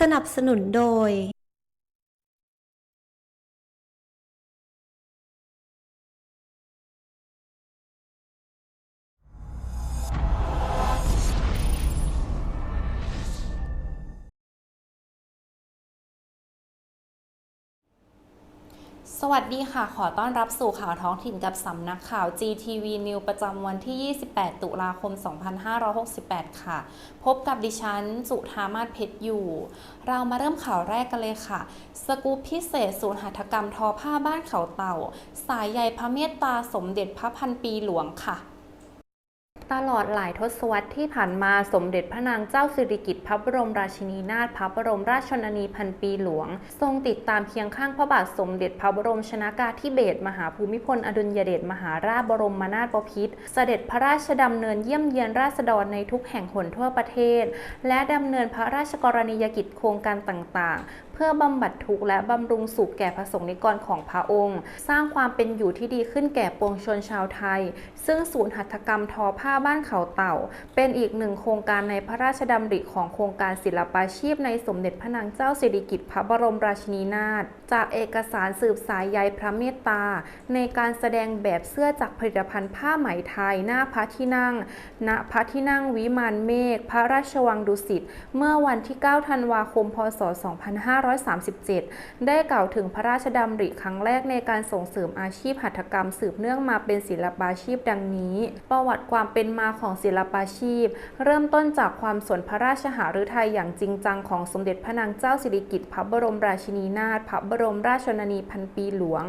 สนับสนุนโดย สวัสดีค่ะ ขอต้อนรับสู่ข่าวท้องถิ่นกับสำนักข่าว GTV News ประจำวันที่ 28 ตุลาคม 2568 ค่ะ พบกับดิฉัน สุธามาศเพชรอยู่ เรามาเริ่มข่าวแรกกันเลยค่ะ สกูปพิเศษศูนย์หัตถกรรมทอผ้าบ้านเขาเต่า สายใยพระเมตตาสมเด็จพระพันปีหลวงค่ะ ตลอดหลายทศวรรษที่ผ่านมาสมเด็จพระนางเจ้าสิริกิติ์พระบรมราชินีนาถพระบรมราชชนนีพันปีหลวง ทรงติดตามเคียงข้างพระบาทสมเด็จพระบรมชนากาธิเบศรมหาภูมิพลอดุลยเดชมหาราชบรมนาถบพิตรเสด็จพระราชดำเนินเยี่ยมเยียนราษฎรในทุกแห่งหนทั่วประเทศ และดำเนินพระราชกรณียกิจโครงการต่างๆ เพื่อบำบัดทุกข์และบำรุงสุขแก่พระสงฆ์นิกรของพระองค์ สร้างความเป็นอยู่ที่ดีขึ้นแก่ปวงชนชาวไทย ซึ่งศูนย์หัตถกรรมทอผ้าบ้านเขาเต่า เป็นอีกหนึ่งโครงการในพระราชดำริของโครงการศิลปาชีพในสมเด็จพระนางเจ้าสิริกิติ์พระบรมราชินีนาถจากเอกสารสืบสายใยพระเมตตา ในการแสดงแบบเสื้อจากผลิตภัณฑ์ผ้าไหมไทยหน้าพระที่นั่ง ณ พระที่นั่งวิมานเมฆ พระราชวังดุสิต เมื่อวันที่ 9 ธันวาคม พศ 2550 2537 ได้กล่าวถึงพระราชดำริครั้งแรกในการส่งเสริมอาชีพหัตถกรรมสืบเนื่องมาเป็นศิลปาชีพดังนี้ ประวัติความเป็นมาของศิลปาชีพ เริ่มต้นจากความสนพระราชหฤทัยอย่างจริงจังของสมเด็จพระนางเจ้าสิริกิติ์พระบรมราชินีนาถพระบรมราชชนนีพันปีหลวง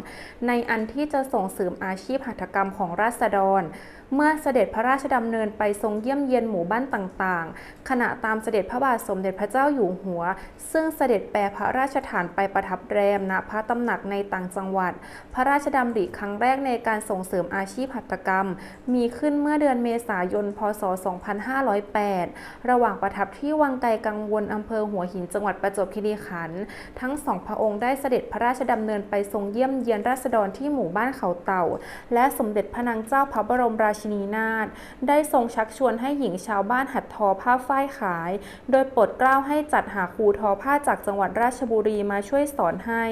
ในอันที่จะส่งเสริมอาชีพหัตถกรรมของราษฎร เมื่อเสด็จพระราชดำเนินไปทรงเยี่ยมเยียนหมู่บ้านต่างๆ ขณะตามเสด็จพระบาทสมเด็จพระเจ้าอยู่หัว ซึ่งเสด็จแปรพระราชฐานไปประทับแรมณพระตำหนักในต่างจังหวัด พระราชดำริครั้งแรกในการส่งเสริมอาชีพหัตถกรรม มีขึ้นเมื่อเดือนเมษายน พศ 2508 ระหว่างประทับที่วังไกลกังวลอำเภอหัวหินจังหวัดประจวบคีรีขันธ์ทั้งสองพระองค์ได้เสด็จพระราชดำเนินไปทรงเยี่ยมเยียนราษฎรที่หมู่บ้านเขาเต่า และสมเด็จพระนางเจ้าพระบรมราชินีนาถได้ทรงชักชวนให้หญิงชาวบ้านหัดทอผ้าฝ้ายขาย โดยโปรดเกล้าให้จัดหาครูทอผ้าจากจังหวัดราชชบุรีมาช่วยสอนให้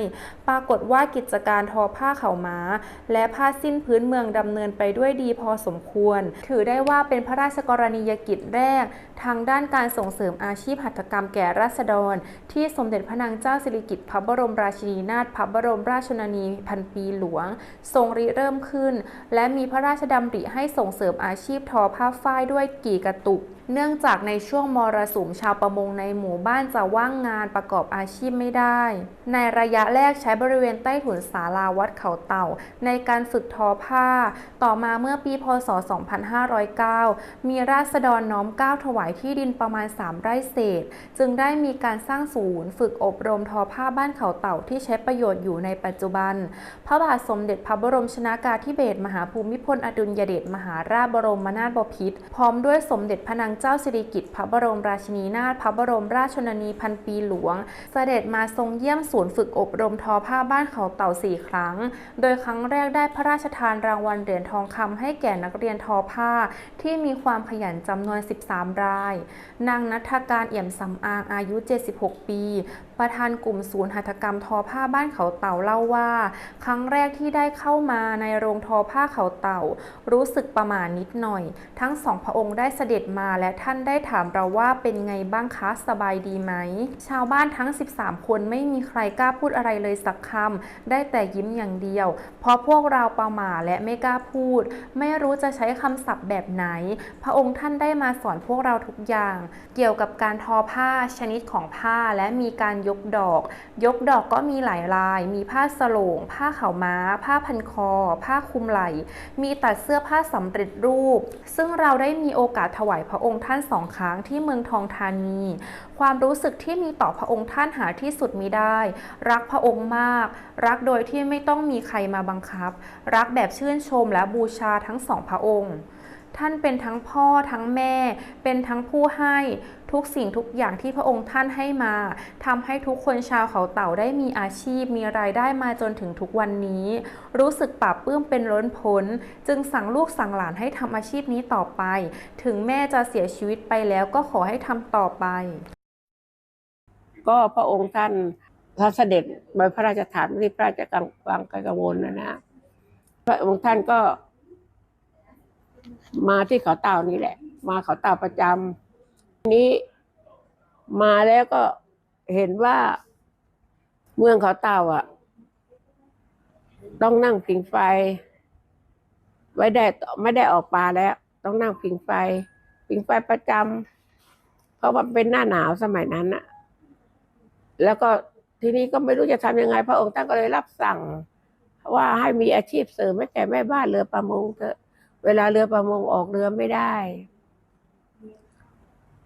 ปรากฏว่ากิจการทอผ้าเข่าม้า และผ้าสิ้นพื้นเมืองดำเนินไปด้วยดีพอสมควร ถือได้ว่าเป็นพระราชกรณียกิจแรก ทางด้านการส่งเสริมอาชีพหัตถกรรมแก่ราษฎร ที่สมเด็จพระนางเจ้าสิริกิติ์พระบรมราชินีนาถพระบรมราชชนนีพันปีหลวง ทรงริเริ่มขึ้น และมีพระราชดำริให้ส่งเสริมอาชีพทอผ้าฝ้ายด้วยกี่กระตุก เนื่องจากในช่วงมรสุมชาวประมงในหมู่บ้านจะว่างงานประกอบอาชีพไม่ได้ ในระยะแรกใช้บริเวณใต้ถุนศาลาวัดเขาเต่า ในการฝึกทอผ้า ต่อมาเมื่อปีพศ 2509 มีราษฎรน้อมเก้าถวายที่ดินประมาณ 3 ไร่เศษ จึงได้มีการสร้างศูนย์ ฝึกอบรมทอผ้าบ้านเขาเต่าที่ใช้ประโยชน์อยู่ในปัจจุบัน พระบาทสมเด็จพระบรมชนากาธิเบศรมหาภูมิพลอดุลยเดชมหาราชบรมนาถบพิตรพร้อมด้วยสมเด็จพระนางเจ้าสิริกิติ์พระบรมราชินีนาถพระบรมราชชนนีพันปีหลวง เสด็จมาทรงเยี่ยมศูนย์ฝึกอบรมทอผ้าบ้านเขาเต่าสี่ครั้ง โดยครั้งแรกได้พระราชทานรางวัลเหรียญทองคำให้แก่นักเรียนทอผ้า ที่มีความขยันจำนวน 13 ราย นางนัทการเอี่ยมสำอางอายุ 76 ปี ประธานกลุ่มศูนย์หัตถกรรมทอผ้าบ้านเขาเต่าเล่าว่า ครั้งแรกที่ได้เข้ามาในโรงทอผ้าเขาเต่า รู้สึกประหม่านิดหน่อย ทั้งสองพระองค์ได้เสด็จมาและท่านได้ถามเราว่าเป็นไงบ้างคะสบายดีไหม ชาวบ้านทั้ง 13 คนไม่มีใครกล้าพูดอะไรเลยสักคำได้แต่ยิ้มอย่างเดียว เพราะพวกเราประหมาและไม่กล้าพูด ไม่รู้จะใช้คำศัพท์แบบไหน พระองค์ท่านได้มาสอนพวกเราทุกอย่าง เกี่ยวกับการทอผ้าชนิดของผ้าและมีการยกดอก ยกดอกก็มีหลายลาย มีผ้าสโลง ผ้าขาวม้า ผ้าพันคอ ผ้าคลุมไหล่ มีตัดเสื้อผ้าสำเร็จรูป ซึ่งเราได้มีโอกาสถวายพระองค์ท่านสองครั้งที่เมืองทองธานี ความรู้สึกที่มีต่อพระองค์ท่านหาที่สุดมิได้ รักพระองค์มาก รักโดยที่ไม่ต้องมีใครมาบังคับ รักแบบชื่นชมและบูชาทั้งสองพระองค์ ท่านเป็นทั้งพ่อทั้งแม่ เป็นทั้งผู้ให้ ทุกสิ่งทุกอย่างที่พระองค์ท่านให้มาทำให้ทุกคนชาวเขาเต่าได้มีอาชีพ มีรายได้มาจนถึงทุกวันนี้ รู้สึกปลาบปื้มเป็นล้นพ้น จึงสั่งลูกสั่งหลานให้ทำอาชีพนี้ต่อไป ถึงแม่จะเสียชีวิตไปแล้วก็ขอให้ทำต่อไป ก็พระองค์ท่านพระเสด็จไปพระราชฐานที่พระราชกังวังกังวลนะนะ พระองค์ท่านก็ มาที่เขาเต่านี่แหละ มาเขาเต่าประจำ นี้มาแล้วก็เห็นว่าเมืองเขาเต่าอะ ต้องนั่งผิงไฟ ไว้ได้ไม่ได้ออกปลาแล้ว ต้องนั่งผิงไฟผิงไฟประจำเพราะมันเป็นหน้าหนาวสมัยนั้นอะแล้วก็ทีนี้ก็ไม่รู้จะทำยังไง พระองค์ท่านก็เลยรับสั่ง ว่าให้มีอาชีพเสริมให้แก่แม่บ้านเรือประมงเถอะเวลาเรือประมงออกเรือไม่ได้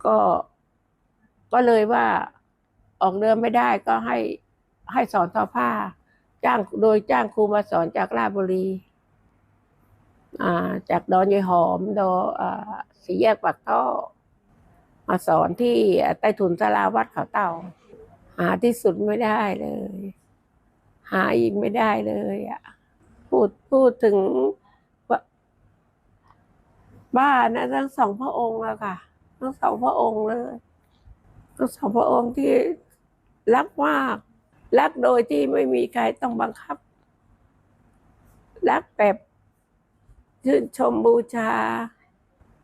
ก็ก็เลยว่าออกเรือไม่ได้ก็ให้ให้สอนทอผ้า จ้างโดยจ้างครูมาสอนจากราชบุรีอ่าจากดอนยายหอมดออสีแยกปากท่อมาสอนที่ใต้ถุนสาราวัดเขาเต่า หาที่สุดไม่ได้เลย หาอีกไม่ได้เลยอะพูดพูดถึงบ้านนะทั้งสองพระองค์อะค่ะ ทั้งสองพระองค์เลยทั้งสองพระองค์ที่รักมากรักโดยที่ไม่มีใครต้องบังคับ รักแบบชื่นชมบูชา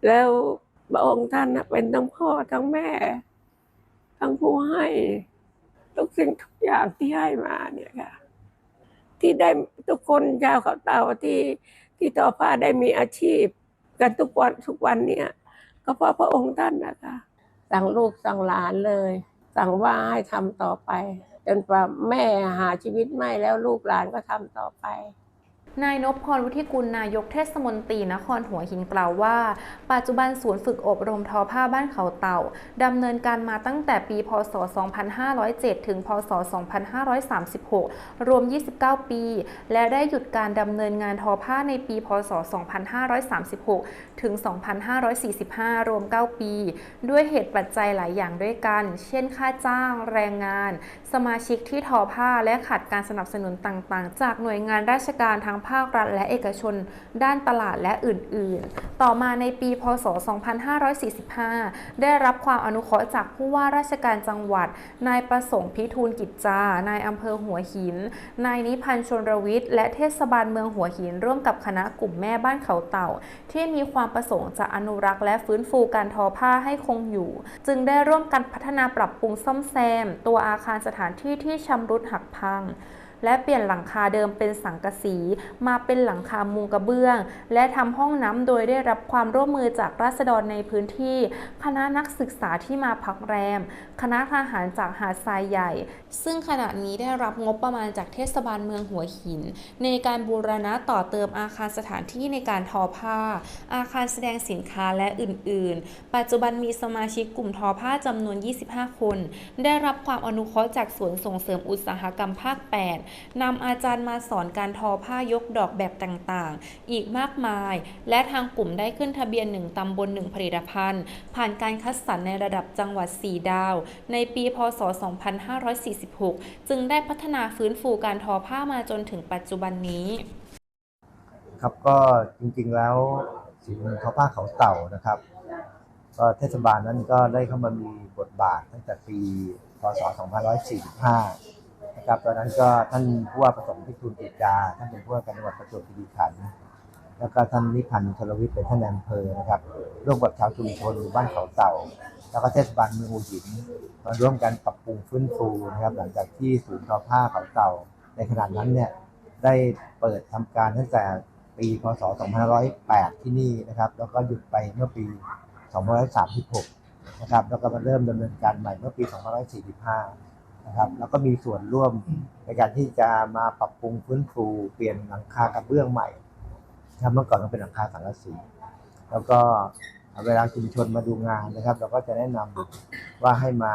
แล้วพระองค์ท่านเป็นทั้งพ่อทั้งแม่ ทั้งผู้ให้ทุกสิ่งทุกอย่างที่ให้มาเนี่ยค่ะ ที่ได้ทุกคนชาวเขาเตาที่ที่ต่อผ้าได้มีอาชีพ กันทุกวันทุกวันเนี่ย ก็เพราะพระองค์ท่านนะคะ สั่งลูกสั่งหลานเลย สั่งว่าให้ทำต่อไป จนกว่าแม่หาชีวิตไม่แล้วลูกหลานก็ทำต่อไป นายนพพรวุฒิกุลนายกเทศมนตรีนครหัวหินกล่าวว่า ปัจจุบันศูนย์ฝึกอบรมทอผ้าบ้านเขาเต่าดำเนินการมาตั้งแต่ปี พศ 2507 ถึง พศ 2536 รวม 29 ปี และได้หยุดการดำเนินงานทอผ้าในปี พศ 2536 ถึง 2545 รวม 9 ปี ด้วยเหตุปัจจัยหลายอย่างด้วยกัน เช่น ค่าจ้าง แรงงาน สมาชิกที่ทอผ้าและขาดการสนับสนุนต่างๆ จากหน่วยงานราชการทั้งภาครัฐและเอกชน ด้านตลาดและอื่นๆ ต่อมาในปี พศ 2545 ได้รับความอนุเคราะห์จากผู้ว่าราชการจังหวัด นายประสงค์พิทูลกิจจา นายอำเภอหัวหิน นายนิพันธ์ชนรวิทย์ และเทศบาลเมืองหัวหิน ร่วมกับคณะกลุ่มแม่บ้านเขาเต่า ที่มีความประสงค์จะอนุรักษ์และฟื้นฟูการทอผ้าให้คงอยู่ จึงได้ร่วมกันพัฒนาปรับปรุงซ่อมแซม ตัวอาคารสถานานที่ที่ชำรุดหักพัง และเปลี่ยนหลังคาเดิมเป็นสังกะสี มาเป็นหลังคามุงกระเบื้อง และทำห้องน้ำโดยได้รับความร่วมมือจากราษฎรในพื้นที่ คณะนักศึกษาที่มาพักแรม คณะทหารจากหาดทรายใหญ่ ซึ่งขณะนี้ได้รับงบประมาณจากเทศบาลเมืองหัวหิน ในการบูรณะต่อเติมอาคารสถานที่ในการทอผ้า อาคารแสดงสินค้าและอื่น ๆ ปัจจุบันมีสมาชิกกลุ่มทอผ้าจำนวน 25 คน ได้รับความอนุเคราะห์จากศูนส่งเสริมอุตสาหกรรมภาค 8นำอาจารย์มาสอนการทอผ้ายกดอกแบบต่างๆ อีกมากมาย และทางกลุ่มได้ขึ้นทะเบียน 1 ตำบล 1 ผลิตภัณฑ์ ผ่านการคัดสรรในระดับจังหวัด 4 ดาว ในปี พศ 2546 จึงได้พัฒนาฟื้นฟูการทอผ้ามาจนถึงปัจจุบันนี้ ครับก็จริงๆแล้วศูนทอผ้าเขาเต่านะครับก็เทศบาลนั้นก็ได้เข้ามามีบทบาทตั้งแต่ปี พศ 2545 ครับตอนนั้นก็ท่านผู้ว่าประสงค์พิทูลกิจจาท่านเป็นผู้ว่าการจังหวัดประจวบคีรีขันธ์แล้วก็ท่านนิพันธ์ชลวิทย์เป็นท่านนายอำเภอนะครับร่วมกับชาวชุมชนหมู่บ้านเขาเต่า แล้วก็เทศบาลเมืองหัวหินมาร่วมกันปรับปรุงฟื้นฟูนะครับ หลังจากที่ศูนย์ทอผ้าเขาเต่า ในขณะนั้นเนี่ยได้เปิดทำการตั้งแต่ปีพศ 2508 ที่นี่นะครับ แล้วก็หยุดไปเมื่อปี 2536 นะครับ แล้วก็มาเริ่มดำเนินการใหม่เมื่อปี 2545 นะครับ แล้วก็มีส่วนร่วมในการที่จะมาปรับปรุงฟื้นฟูเปลี่ยนหลังคากระเบื้องใหม่นะครับเมื่อก่อนมันเป็นหลังคาสังกะสี แล้วก็เวลาชุมชนมาดูงานนะครับ เราก็จะแนะนำว่าให้มา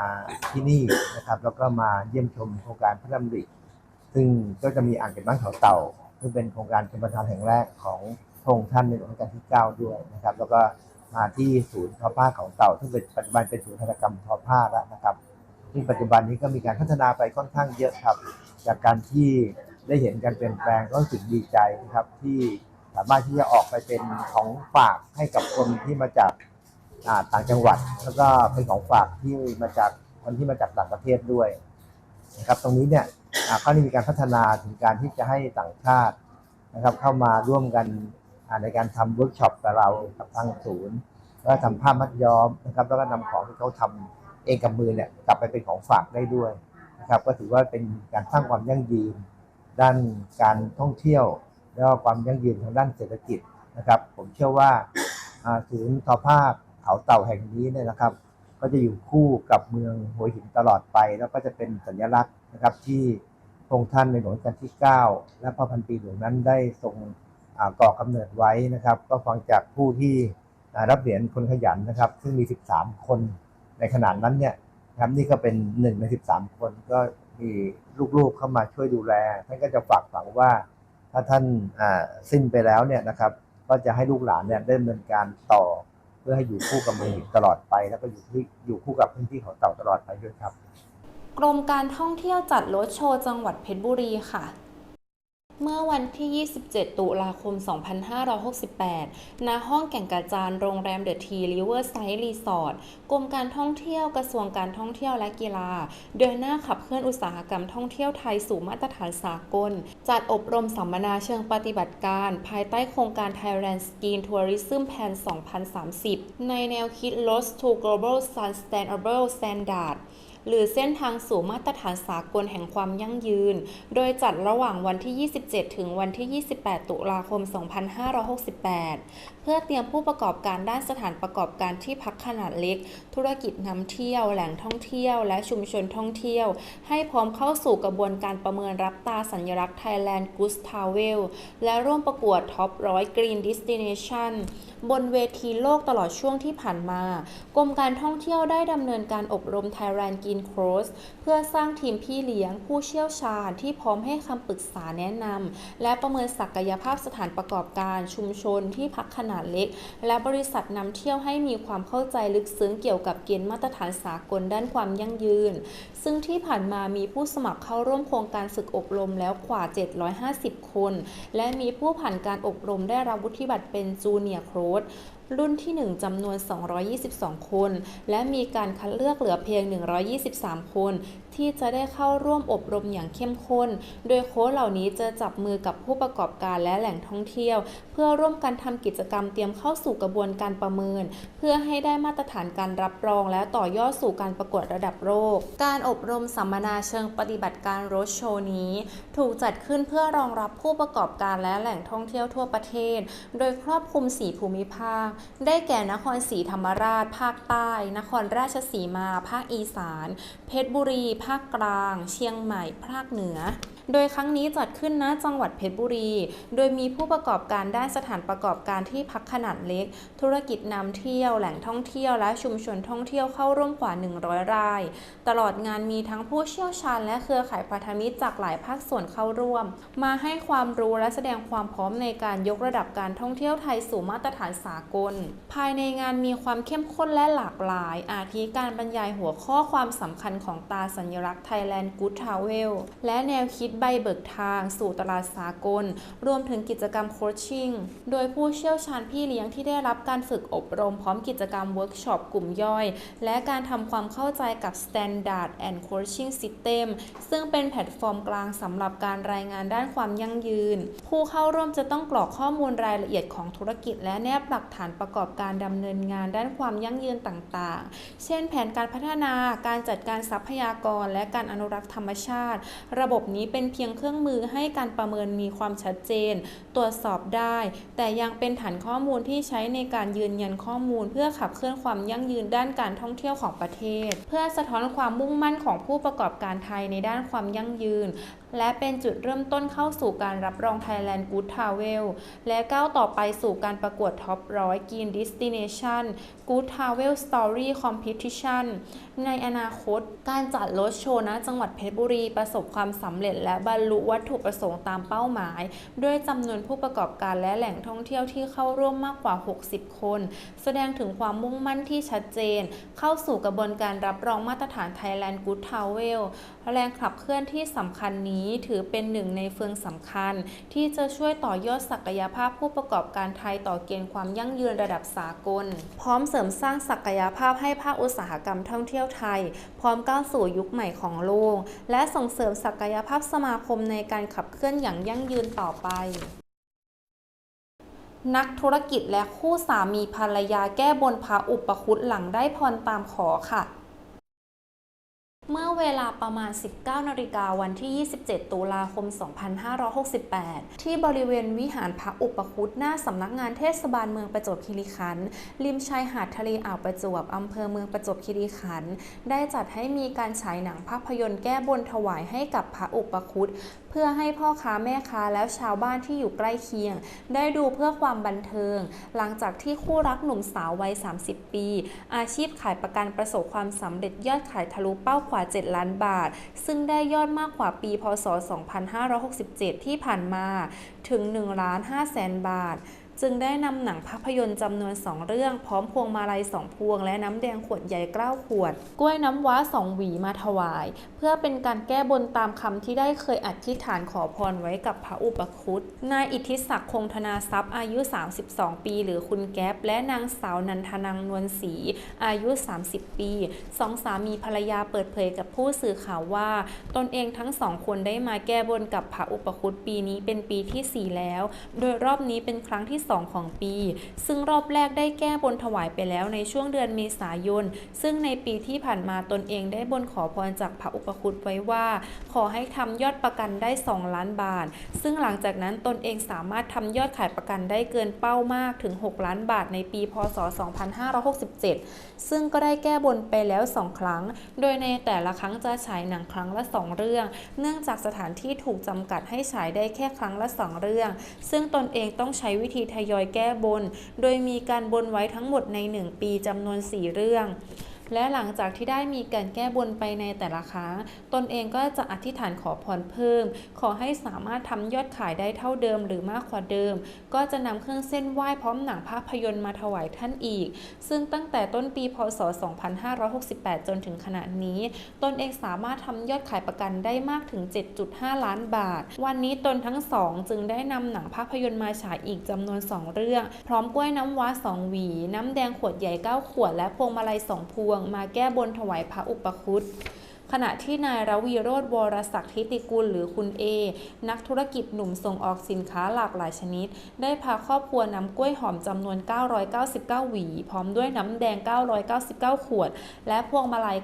ที่นี่นะครับ แล้วก็มาเยี่ยมชมโครงการพระดำริซึ่งก็จะมีอ่างเก็บน้ำเขาเต่าซึ่งเป็นโครงการชมประทานแห่งแรกของพระองค์ท่านในหลวงรัชกาลที่ 9 ด้วยนะครับ แล้วก็มาที่ศูนย์ทอผ้าเขาเต่า ซึ่งเป็นปัจจุบันเป็นศูนย์ธนกรรมทอผ้าแล้วนะครับ ซึ่งปัจจุบันนี้ก็มีการพัฒนาไปค่อนข้างเยอะครับ จากการที่ได้เห็นการเปลี่ยนแปลงก็รู้สึกดีใจนะครับ ที่สามารถที่จะออกไปเป็นของฝากให้กับคนที่มาจากาต่างจังหวัด แล้วก็เป็นของฝากที่มาจากคนที่มาจากต่างประเทศด้วยนะครับ ตรงนี้เนี่ยก็ได้มีการพัฒนาถึงการที่จะให้ต่างชาตินะครับ เข้ามาร่วมกันในการทำเวิร์กช็อปกับเรากับทางศูนย์แล้วทำผ้ามัดย้อมนะครับ แล้วก็นำของที่เขาทำ เองกับมือเนี่ยกลับไปเป็นของฝากได้ด้วยนะครับก็ถือว่าเป็นการสร้างความยั่งยืน ด้านการท่องเที่ยว แล้วก็ความยั่งยืนทางด้านเศรษฐกิจนะครับ ผมเชื่อว่าศูนย์ทอผ้าเขาเต่าแห่งนี้เนี่ยนะครับ ก็จะอยู่คู่กับเมืองหัวหินตลอดไป แล้วก็จะเป็นสัญลักษณ์นะครับที่พระองค์ท่านในหลวงรัชกาลที่ 9 และพระพันปีหลวงนั้นได้ทรงอ่าก่อกำเนิดไว้นะครับ ก็ฟังจากผู้ที่รับเหรียญคนขยันนะครับ ซึ่งมี 13 คน ในขนาดนั้นเนี่ยนะครับนี่ก็เป็นหนึ่งใน13คนก็มีลูกๆเข้ามาช่วยดูแลท่านก็จะฝากฝังว่า ถ้าท่านอ่าสิ้นไปแล้วเนี่ยนะครับ ก็จะให้ลูกหลานเนี่ยได้ดำเนินการต่อ เพื่อให้อยู่คู่กับมืองหินตลอดไป แล้วก็อยู่ที่อยู่คู่กับพื้นที่เขาเต่าตลอดไปด้วยครับ กรมการท่องเที่ยวจัดรถโชว์จังหวัดเพชรบุรีค่ะ เมื่อวันที่ 27 ตุลาคม 2568 ณ ห้องแก่งกระจาน โรงแรมเดอะทีริเวอร์ไซด์รีสอร์ท กรมการท่องเที่ยว กระทรวงการท่องเที่ยวและกีฬา เดินหน้าขับเคลื่อนอุตสาหกรรมท่องเที่ยวไทยสู่มาตรฐานสากล จัดอบรมสัมมนาเชิงปฏิบัติการ ภายใต้โครงการ Thailand Ski Tourism Plan 2030 ในแนวคิด Lost to Global Sustainable Standard หรือเส้นทางสู่มาตรฐานสากลแห่งความยั่งยืน โดยจัดระหว่างวันที่ 27 ถึงวันที่ 28 ตุลาคม 2568เพื่อเตรียมผู้ประกอบการด้านสถานประกอบการที่พักขนาดเล็ก ธุรกิจนำเที่ยว แหล่งท่องเที่ยว และชุมชนท่องเที่ยว ให้พร้อมเข้าสู่กระบวนการประเมินรับตาสัญลักษณ์ Thailand Good Travel และร่วมประกวด Top 100 Green Destination บนเวทีโลกตลอดช่วงที่ผ่านมา กรมการท่องเที่ยวได้ดำเนินการอบรม Thailand Green Cross เพื่อสร้างทีมพี่เลี้ยงผู้เชี่ยวชาญที่พร้อมให้คำปรึกษาแนะนำและประเมินศักยภาพสถานประกอบการชุมชนที่พักขนาดเล็ก และบริษัทนำเที่ยวให้มีความเข้าใจลึกซึ้งเกี่ยวกับเกณฑ์มาตรฐานสากลด้านความยั่งยืน ซึ่งที่ผ่านมามีผู้สมัครเข้าร่วมโครงการฝึกอบรมแล้วกว่า 750 คน และมีผู้ผ่านการอบรมได้รับวุฒิบัตรเป็นจูเนียร์โค้ด รุ่นที่ 1จำนวน 222 คน และมีการคัดเลือกเหลือเพียง 123 คน ที่จะได้เข้าร่วมอบรมอย่างเข้มข้น โดยโค้ชเหล่านี้จะจับมือกับผู้ประกอบการและแหล่งท่องเที่ยว เพื่อร่วมกันทำกิจกรรมเตรียมเข้าสู่กระบวนการประเมิน เพื่อให้ได้มาตรฐานการรับรองและต่อยอดสู่การประกวดระดับโลก การอบรมสัมมนาเชิงปฏิบัติการโรถโชว์นี้ ถูกจัดขึ้นเพื่อรองรับผู้ประกอบการและแหล่งท่องเที่ยวทั่วประเทศ โดยครอบคลุม 4 ภูมิภาคได้แก่นครศรีธรรมราช ภาคใต้ นครราชสีมา ภาคอีสาน เพชรบุรี ภาคกลาง เชียงใหม่ ภาคเหนือ โดยครั้งนี้จัดขึ้นณจังหวัดเพชรบุรี โดยมีผู้ประกอบการด้านสถานประกอบการที่พักขนาดเล็ก ธุรกิจนำเที่ยวแหล่งท่องเที่ยวและชุมชนท่องเที่ยวเข้าร่วมกว่า 100 ราย ตลอดงานมีทั้งผู้เชี่ยวชาญและเครือข่ายพันธมิตรจากหลายภาคส่วนเข้าร่วม มาให้ความรู้และแสดงความพร้อมในการยกระดับการท่องเที่ยวไทยสู่มาตรฐานสากล ภายในงานมีความเข้มข้นและหลากหลาย อาทิการบรรยายหัวข้อความสำคัญของตาสัญลักษณ์ Thailand Good Travel และแนวคิดใบเบิกทาง สู่ตลาดสากล รวมถึงกิจกรรมโคชชิ่ง โดยผู้เชี่ยวชาญพี่เลี้ยงที่ได้รับการฝึกอบรมพร้อมกิจกรรมเวิร์กช็อปกลุ่มย่อย และการทำความเข้าใจกับ Standard and Coaching System ซึ่งเป็นแพลตฟอร์มกลางสำหรับการรายงานด้านความยั่งยืน ผู้เข้าร่วมจะต้องกรอกข้อมูลรายละเอียดของธุรกิจ และแนบหลักฐานประกอบการดำเนินงานด้านความยั่งยืนต่างๆ เช่น แผนการพัฒนา การจัดการทรัพยากร และการอนุรักษ์ธรรมชาติ ระบบนี้เป็นเป็นเพียงเครื่องมือให้การประเมินมีความชัดเจน ตรวจสอบได้ แต่ยังเป็นฐานข้อมูลที่ใช้ในการยืนยันข้อมูล เพื่อขับเคลื่อนความยั่งยืนด้านการท่องเที่ยวของประเทศ เพื่อสะท้อนความมุ่งมั่นของผู้ประกอบการไทยในด้านความยั่งยืน และเป็นจุดเริ่มต้นเข้าสู่การรับรอง Thailand Good Travel และก้าวต่อไปสู่การประกวด Top 100 Green Destination Good Travel Story Competition ในอนาคต การจัดรถโชว์ณจังหวัดเพชรบุรีประสบความสำเร็จและบรรลุวัตถุประสงค์ตามเป้าหมาย ด้วยจำนวนผู้ประกอบการและแหล่งท่องเที่ยวที่เข้าร่วมมากกว่า 60 คน แสดงถึงความมุ่งมั่นที่ชัดเจน เข้าสู่กระบวนการรับรองมาตรฐาน Thailand Good Travel แรงขับเคลื่อนที่สำคัญนี้นี้ถือเป็นหนึ่งในเฟืองสำคัญ ที่จะช่วยต่อยอดศักยภาพผู้ประกอบการไทยต่อเกณฑ์ความยั่งยืนระดับสากล พร้อมเสริมสร้างศักยภาพให้ภาคอุตสาหกรรมท่องเที่ยวไทย พร้อมก้าวสู่ยุคใหม่ของโลก และส่งเสริมศักยภาพสมาคมในการขับเคลื่อนอย่างยั่งยืนต่อไปนักธุรกิจและคู่สามีภรรยาแก้บนพระอุปคุตหลังได้พรตามขอค่ะ เมื่อเวลาประมาณ 19นาฬิกาวันที่ 27 ตุลาคม 2568 ที่บริเวณวิหารพระอุปคุตหน้าสำนักงานเทศบาลเมืองประจวบคีรีขันธ์ ริมชายหาดทะเลอ่าวประจวบ อำเภอเมืองประจวบคีรีขันธ์ ได้จัดให้มีการฉายหนังภาพยนตร์แก้บนถวายให้กับพระอุปคุตเพื่อให้พ่อค้าแม่ค้าและชาวบ้านที่อยู่ใกล้เคียง ได้ดูเพื่อความบันเทิง หลังจากที่คู่รักหนุ่มสาววัย 30 ปี อาชีพขายประกันประสบความสำเร็จยอดขายทะลุเป้ากว่า 7 ล้านบาท ซึ่งได้ยอดมากกว่าปี พศ 2567 ที่ผ่านมาถึง1ล้าน5แสนบาท จึงได้นำหนังภาพยนตร์จำนวน 2 เรื่อง พร้อมพวงมาลัย 2 พวง และน้ำแดงขวดใหญ่9ขวด กล้วยน้ำว้า 2 หวีมาถวาย เพื่อเป็นการแก้บนตามคำที่ได้เคยอธิษฐานขอพรไว้กับพระอุปคุตนายอิทธิศักดิ์คงธนาทรัพย์อายุ 32 ปี หรือคุณแก๊ปและนางสาวนันทนังนวลศรีอายุ 30 ปีสองสามีภรรยาเปิดเผยกับผู้สื่อข่าวว่า ตนเองทั้งสองคนได้มาแก้บนกับพระอุปคุตปีนี้เป็นปีที่ 4 แล้ว โดยรอบนี้เป็นครั้งที่2 ของปี ซึ่งรอบแรกได้แก้บนถวายไปแล้วในช่วงเดือนเมษายน ซึ่งในปีที่ผ่านมาตนเองได้บนขอพรจากพระอุปคุตไว้ว่า ขอให้ทำยอดประกันได้ 2 ล้านบาท ซึ่งหลังจากนั้นตนเองสามารถทำยอดขายประกันได้เกินเป้ามากถึง 6 ล้านบาทในปี พศ 2567 ซึ่งก็ได้แก้บนไปแล้ว 2 ครั้ง โดยในแต่ละครั้งจะฉายหนังครั้งละ 2 เรื่อง เนื่องจากสถานที่ถูกจำกัดให้ฉายได้แค่ครั้งละ 2 เรื่อง ซึ่งตนเองต้องใช้วิธีทยอยแก้บน โดยมีการบนไว้ทั้งหมดใน 1 ปีจำนวน 4 เรื่อง และหลังจากที่ได้มีการแก้บนไปในแต่ละครั้ง ตนเองก็จะอธิษฐานขอพรเพิ่ม ขอให้สามารถทำยอดขายได้เท่าเดิมหรือมากกว่าเดิม ก็จะนำเครื่องเส้นไหว้พร้อมหนังภาพยนตร์มาถวายท่านอีก ซึ่งตั้งแต่ต้นปีพศ 2568 จนถึงขณะนี้ ตนเองสามารถทำยอดขายประกันได้มากถึง 7.5 ล้านบาท วันนี้ตนทั้งสองจึงได้นำหนังภาพยนตร์มาฉายอีกจำนวน 2 เรื่อง พร้อมกล้วยน้ำว้า 2 หวี น้ำแดงขวดใหญ่ 9 ขวด และพวงมาลัย 2 พวงมาแก้บนถวายพระอุปคุต ขณะที่นายรวีโรธวรศักดิ์ทิติกุลหรือคุณเอ นักธุรกิจหนุ่มส่งออกสินค้าหลากหลายชนิด ได้พาครอบครัวนำกล้วยหอมจำนวน 999 หวี พร้อมด้วยน้ำแดง 999 ขวด และพวงมาลัย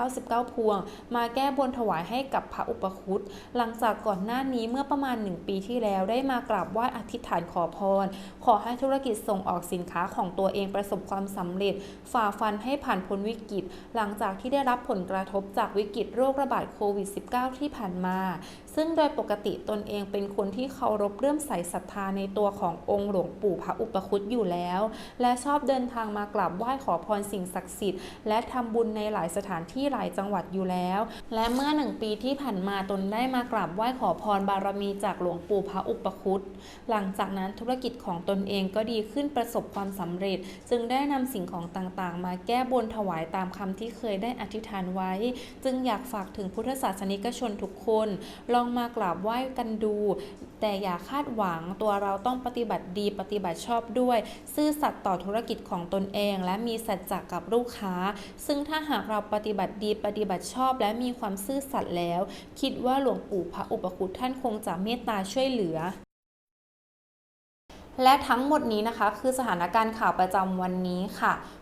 999 พวง มาแก้บนถวายให้กับพระอุปคุตหลังจากก่อนหน้านี้เมื่อประมาณ 1 ปีที่แล้วได้มากราบไหว้อธิษฐานขอพร ขอให้ธุรกิจส่งออกสินค้าของตัวเองประสบความสำเร็จ ฝ่าฟันให้ผ่านพ้นวิกฤต หลังจากที่ได้รับผลกระทบจากวิกกิจโรคระบาดโควิด -19 ที่ผ่านมาซึ่งโดยปกติตนเองเป็นคนที่เคารพเรื่อมใสศรัทธาในตัวขององค์หลวงปู่พระอุปคุตอยู่แล้ว และชอบเดินทางมากราบไหว้ขอพรสิ่งศักดิ์สิทธิ์ และทำบุญในหลายสถานที่หลายจังหวัดอยู่แล้ว และเมื่อหนึ่งปีที่ผ่านมาตนได้มากราบไหว้ขอพรบารมีจากหลวงปู่พระอุปคุตหลังจากนั้นธุรกิจของตนเองก็ดีขึ้นประสบความสำเร็จ จึงได้นำสิ่งของต่างๆ มาแก้บนถวายตามคำที่เคยได้อธิษฐานไว้ จึงอยากฝากถึงพุทธศาสนิกชนทุกคนลองมากราบไหว้กันดู แต่อย่าคาดหวังตัวเราต้องปฏิบัติดีปฏิบัติชอบด้วย ซื่อสัตย์ต่อธุรกิจของตนเอง และมีสัจจะกับลูกค้า ซึ่งถ้าหากเราปฏิบัติดีปฏิบัติชอบ และมีความซื่อสัตย์แล้ว คิดว่าหลวงปู่พระอุปคุตท่านคงจะเมตตาช่วยเหลือและทั้งหมดนี้นะคะ คือสถานการณ์ข่าวประจำวันนี้ค่ะ